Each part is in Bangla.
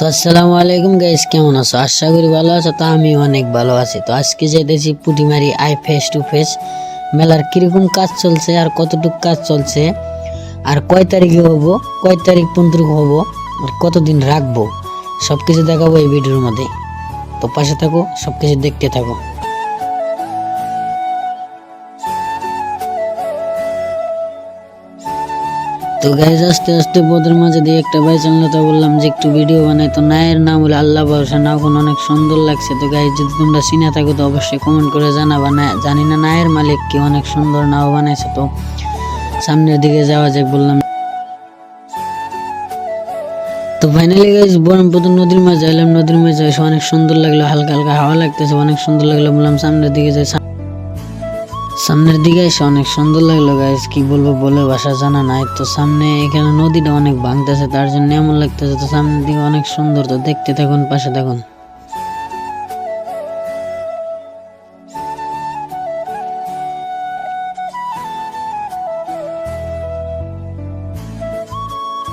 তো আসসালামু আলাইকুম গাইস কেমন আছো? আশা করি ভালো আছো, তো আমি অনেক ভালো আছি। তো আজকে যেতেছি Putimari I face to face. মেলার কীরকম কাজ চলছে আর কতটুকু কাজ চলছে? আর কয় তারিখে হব? কয় তারিখ পর্যন্ত হব? আর কতদিন রাখব? সব কিছু দেখাবো এই ভিডিওর মধ্যে। তো পাশে থাকো সব কিছু দেখতে থাকো। তো গাইজ আস্তে আস্তে বোধের মাঝে দিয়ে একটা ভাই তো বললাম যে একটু ভিডিও বানাই। তো নায়ের নাম হলো আল্লাহ ভরসা নাও কোনো অনেক সুন্দর লাগছে। তো গাইজ যদি তোমরা চিনে থাকো তো অবশ্যই কমেন্ট করে জানাবা। না, জানি না নায়ের মালিক কি অনেক সুন্দর নাও বানাইছে। তো সামনের দিকে যাওয়া যাক বললাম। তো ফাইনালি গাইজ বরমপুর নদীর মাঝে এলাম নদীর মাঝে অনেক সুন্দর লাগল, হালকা হালকা হাওয়া লাগতেছে, অনেক সুন্দর লাগল বললাম। সামনের দিকে যাই সামনের দিকে এসে অনেক সুন্দর লাগল গাইস কি বলব, বলে ভাষা জানা নাই। তো সামনে এখানে নদীটা অনেক ভাঙতেছে, তার জন্য এমন লাগতেছে, তো সামনের দিকে অনেক সুন্দর। তো দেখতে থাকুন, পাশে থাকুন।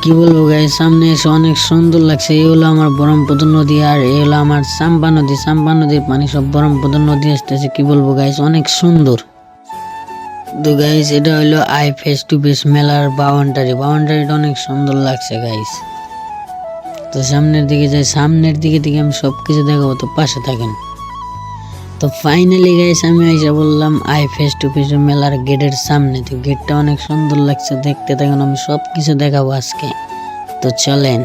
কি বলব গাই সামনে এসে অনেক সুন্দর লাগছে। এই হলো আমার ব্রহ্মপুত্র নদী, আর এই হলো আমার চাম্পা নদী। চাম্পা নদীর পানি সব ব্রহ্মপুত্র নদী আসতেছে, কি বলব গাইস অনেক সুন্দর। তো গাইস এটা হলো আই ফেস টু ফেস মেলার বাউন্ডারি বাউন্ডারিটা অনেক সুন্দর লাগছে গাইস তো সামনের দিকে যাই, সামনের দিকে থেকে আমি সব কিছু দেখাবো, তো পাশে থাকেন। তো ফাইনালি গাইস আমি এসে বললাম, আই ফেস টু ফেস মেলার গেটের সামনে। তো গেটটা অনেক সুন্দর লাগছে, দেখতে থাকুন, আমি সব কিছু দেখাবো আজকে। তো চলেন।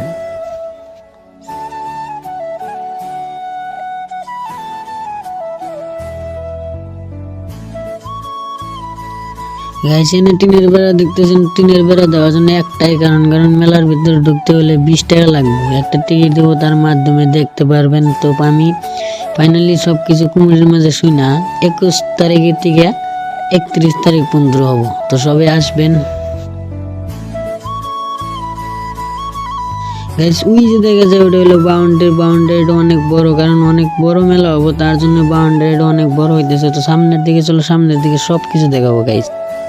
গাইস এনে টিনের বেড়া দেখতেছেন, টিনের বেড়া দেওয়ার জন্য একটাই কারণ কারণ মেলার ভিতরে ঢুকতে হলে বিশ টাকা লাগবে। একটা টিকিট দেবো, তার মাধ্যমে দেখতে পারবেন। তো আমি ফাইনালি সব কিছু কুমিরের মাঝে শুই না, একুশ তারিখের থেকে একত্রিশ তারিখ পর্যন্ত হব। তো সবাই আসবেন। গাইস ওই যে দেখা যায়, ওটা হলো বাউন্ডারি বাউন্ডারিটা অনেক বড়, কারণ অনেক বড় মেলা হব, তার জন্য বাউন্ডারিটা অনেক বড় হইতেছে। তো সামনের দিকে চলো, সামনের দিকে সব কিছু দেখাবো গাইস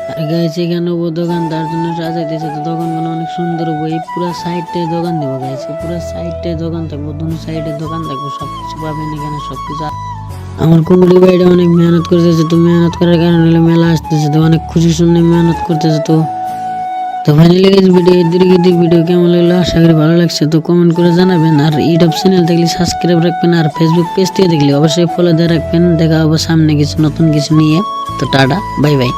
আর গাইস এখানে হব দোকান, তার জন্য সাজাইতেছে তো দোকানগুলো অনেক সুন্দর হব এই পুরো সাইডটায় দোকান দেবো এই পুরো সাইডটায় দোকান থাকব, দুনো সাইডে দোকান থাকব সব কিছু পাবেন এখানে সব কিছু আমার কুমড়ি ভাইটা অনেক মেহনত করতেছে তো, মেহনত করার কারণে মেলা আসতেছে তো, অনেক খুশি শুনে মেহনত করতেছে তো। তো ফাইনালি গাইজ ভিডিও এদিকে দিক ভিডিও কেমন লাগল আশা করি ভালো লাগছে তো কমেন্ট করে জানাবেন। আর ইউটিউব চ্যানেল দেখলে সাবস্ক্রাইব রাখবেন, আর ফেসবুক পেজ থেকে দেখলে অবশ্যই ফলো দিয়ে রাখবেন। দেখা হবে সামনে কিছু নতুন কিছু নিয়ে। তো টাটা বাই বাই